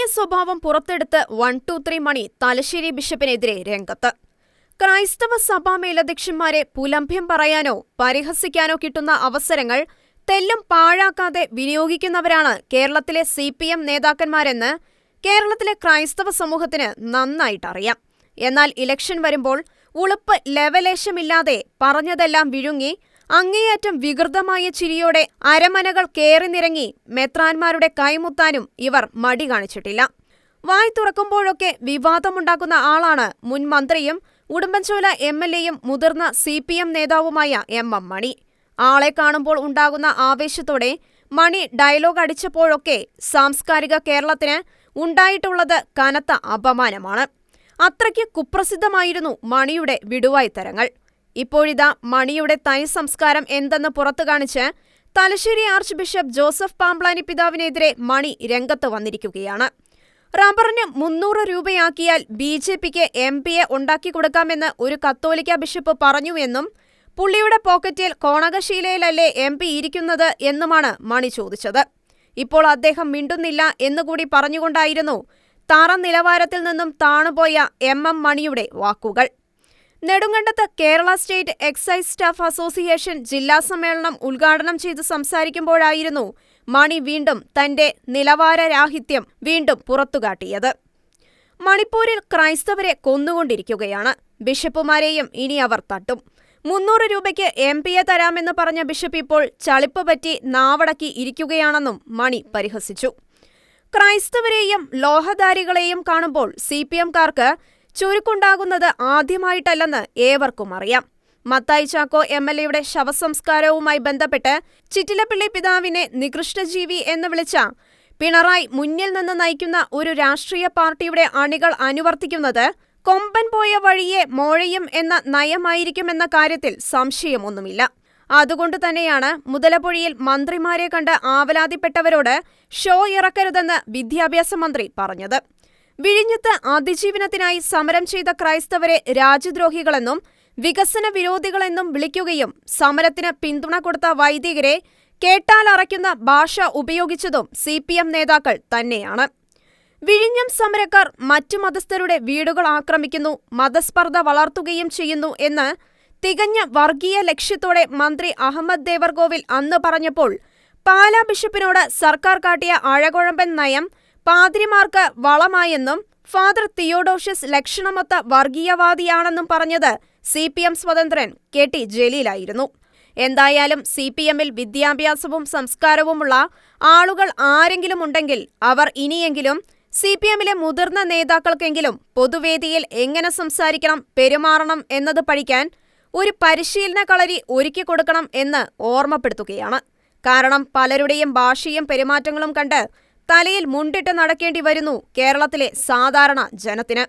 വർഗീയ സ്വഭാവം പുറത്തെടുത്ത് one two three Mani Thalassery ബിഷപ്പിനെതിരെ രംഗത്ത്. ക്രൈസ്തവ സഭാ മേലധ്യക്ഷന്മാരെ പുലംഭ്യം പറയാനോ പരിഹസിക്കാനോ കിട്ടുന്ന അവസരങ്ങൾ തെല്ലും പാഴാക്കാതെ വിനിയോഗിക്കുന്നവരാണ് കേരളത്തിലെ സി പി എം നേതാക്കന്മാരെന്ന് കേരളത്തിലെ ക്രൈസ്തവ സമൂഹത്തിന് നന്നായിട്ടറിയാം. എന്നാൽ ഇലക്ഷൻ വരുമ്പോൾ ഉളുപ്പ് ലെവലേശമില്ലാതെ പറഞ്ഞതെല്ലാം വിഴുങ്ങി അങ്ങേയറ്റം വികൃതമായ ചിരിയോടെ അരമനകൾ കേറിനിറങ്ങി മെത്രാന്മാരുടെ കൈമുത്താനും ഇവർ മടി കാണിച്ചിട്ടില്ല. വായ് തുറക്കുമ്പോഴൊക്കെ വിവാദമുണ്ടാക്കുന്ന ആളാണ് മുൻ മന്ത്രിയും ഉടുമ്പൻചോല എം എൽ എയും മുതിർന്ന സി പി എം നേതാവുമായ എം എം മണി. ആളെ കാണുമ്പോൾ ഉണ്ടാകുന്ന ആവേശത്തോടെ മണി ഡയലോഗ് അടിച്ചപ്പോഴൊക്കെ സാംസ്കാരിക കേരളത്തിന് ഉണ്ടായിട്ടുള്ളത് കനത്ത അപമാനമാണ്. അത്രയ്ക്ക് കുപ്രസിദ്ധമായിരുന്നു മണിയുടെ വിടുവായ്ത്തരങ്ങൾ. ഇപ്പോഴിതാ മണിയുടെ തൈ സംസ്കാരം എന്തെന്ന് പുറത്തു കാണിച്ച് Thalassery arch bishop Joseph Pamplany പിതാവിനെതിരെ Mani രംഗത്ത് വന്നിരിക്കുകയാണ്. റബ്ബറിന് മുന്നൂറ് രൂപയാക്കിയാൽ ബി ജെ പിക്ക് എം പിയെ ഉണ്ടാക്കിക്കൊടുക്കാമെന്ന് ഒരു കത്തോലിക്ക ബിഷപ്പ് പറഞ്ഞുവെന്നും പുള്ളിയുടെ പോക്കറ്റിൽ കോണകശീലയിലല്ലേ എം പി ഇരിക്കുന്നത് എന്നുമാണ് മണി ചോദിച്ചത്. ഇപ്പോൾ അദ്ദേഹം മിണ്ടുന്നില്ല എന്നുകൂടി പറഞ്ഞുകൊണ്ടായിരുന്നു താറ നിലവാരത്തിൽ നിന്നും താണുപോയ എം എം മണിയുടെ വാക്കുകൾ. നെടുങ്കണ്ടത്ത് Kerala state excise staff association ജില്ലാ സമ്മേളനം ഉദ്ഘാടനം ചെയ്ത് സംസാരിക്കുമ്പോഴായിരുന്നു മണി വീണ്ടും തന്റെ നിലവാരരാഹിത്യം വീണ്ടും പുറത്തുകാട്ടിയത്. മണിപ്പൂരിൽ ക്രൈസ്തവരെ കൊന്നുകൊണ്ടിരിക്കുകയാണ്. ബിഷപ്പുമാരെയും ഇനി അവർ തട്ടും. മുന്നൂറ് രൂപയ്ക്ക് എം പിയെ തരാമെന്ന് പറഞ്ഞ ബിഷപ്പ് ഇപ്പോൾ ചളിപ്പ് പറ്റി നാവടക്കി ഇരിക്കുകയാണെന്നും മണി പരിഹസിച്ചു. ക്രൈസ്തവരെയും ലോഹധാരികളെയും കാണുമ്പോൾ സി പി എംകാർക്ക് ചുരുക്കുണ്ടാകുന്നത് ആദ്യമായിട്ടല്ലെന്ന് ഏവർക്കും അറിയാം. മത്തായി ചാക്കോ എം എൽ എയുടെ ശവസംസ്കാരവുമായി ബന്ധപ്പെട്ട് ചിറ്റിലപ്പിള്ളി പിതാവിനെ നികൃഷ്ടജീവി എന്ന് വിളിച്ച പിണറായി മുന്നിൽ നിന്ന് നയിക്കുന്ന ഒരു രാഷ്ട്രീയ പാർട്ടിയുടെ അണികൾ അനുവർത്തിക്കുന്നത് കൊമ്പൻ പോയ വഴിയെ മോഴയും എന്ന നയമായിരിക്കുമെന്ന കാര്യത്തിൽ സംശയമൊന്നുമില്ല. അതുകൊണ്ട് തന്നെയാണ് മുതലപ്പൊഴിയിൽ മന്ത്രിമാരെ കണ്ട് ആവലാതിപ്പെട്ടവരോട് ഷോ ഇറക്കരുതെന്ന് വിദ്യാഭ്യാസ മന്ത്രി പറഞ്ഞത്. വിഴിഞ്ഞത്ത് അതിജീവനത്തിനായി സമരം ചെയ്ത ക്രൈസ്തവരെ രാജ്യദ്രോഹികളെന്നും വികസന വിരോധികളെന്നും വിളിക്കുകയും സമരത്തിന് പിന്തുണ കൊടുത്ത വൈദികരെ കേട്ടാലറയ്ക്കുന്ന ഭാഷ ഉപയോഗിച്ചതും സി പി എം നേതാക്കൾ തന്നെയാണ്. വിഴിഞ്ഞം സമരക്കാർ മറ്റു മതസ്ഥരുടെ വീടുകൾ ആക്രമിക്കുന്നു മതസ്പർദ്ധ വളർത്തുകയും ചെയ്യുന്നു എന്ന് തികഞ്ഞ വർഗീയ ലക്ഷ്യത്തോടെ മന്ത്രി അഹമ്മദ് ദേവർകോവിൽ അന്ന് പറഞ്ഞപ്പോൾ പാലാ ബിഷപ്പിനോട് സർക്കാർ കാട്ടിയ അഴകുഴമ്പൻ നയം പാതിരിമാർക്ക് വളമായെന്നും ഫാദർ തിയോഡോഷ്യസ് ലക്ഷണമൊത്ത വർഗീയവാദിയാണെന്നും പറഞ്ഞത് സി പി എം സ്വതന്ത്രൻ കെ ടി ജലീലായിരുന്നു. എന്തായാലും സി പി എമ്മിൽ വിദ്യാഭ്യാസവും സംസ്കാരവുമുള്ള ആളുകൾ ആരെങ്കിലും ഉണ്ടെങ്കിൽ അവർ ഇനിയെങ്കിലും സി പി എമ്മിലെ മുതിർന്ന നേതാക്കൾക്കെങ്കിലും പൊതുവേദിയിൽ എങ്ങനെ സംസാരിക്കണം പെരുമാറണം എന്നത് പഠിക്കാൻ ഒരു പരിശീലന കളരി ഒരുക്കിക്കൊടുക്കണം എന്ന് ഓർമ്മപ്പെടുത്തുകയാണ്. കാരണം പലരുടെയും ഭാഷയും പെരുമാറ്റങ്ങളും കണ്ട് തലയിൽ മുണ്ടിട്ട് നടക്കേണ്ടി വരുന്നു കേരളത്തിലെ സാധാരണ ജനത്തിന്.